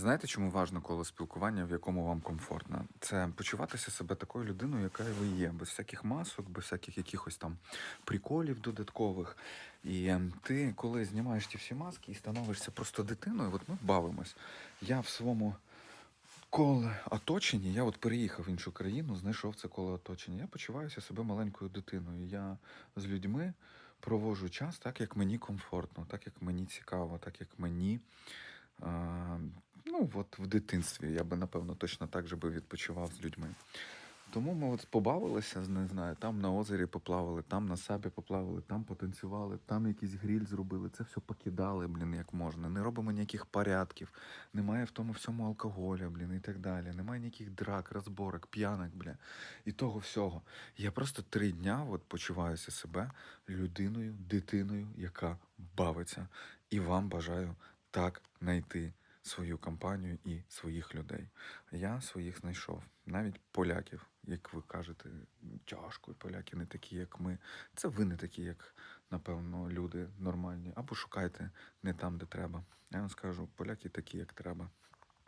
Знаєте, чому важно коло спілкування, в якому вам комфортно? Це почуватися себе такою людиною, яка ви є, без всяких масок, без всяких якихось там приколів додаткових. І е, ти, коли знімаєш ті всі маски і становишся просто дитиною, от ми бавимось. Я в своєму коло оточенні, я от переїхав в іншу країну, знайшов це коло оточення. Я почуваюся себе маленькою дитиною. Я з людьми проводжу час так, як мені комфортно, так як мені цікаво, так як мені. Ну, от в дитинстві я би, напевно, точно так же би відпочивав з людьми. Тому ми от побавилися, не знаю, там на озері поплавали, там на сабі поплавали, там потанцювали, там якийсь гріль зробили. Це все покидали, блін, як можна. Не робимо ніяких порядків, немає в тому всьому алкоголя, блін, і так далі. Немає ніяких драк, розборок, п'янок, бля, і того всього. Я просто три дня от почуваюся себе людиною, дитиною, яка бавиться. І вам бажаю так знайти свою компанію і своїх людей. Я своїх знайшов, навіть поляків, як ви кажете, тяжко, поляки не такі, як ми. Це ви не такі, як, напевно, люди нормальні. Або шукайте не там, де треба. Я вам скажу, поляки такі, як треба.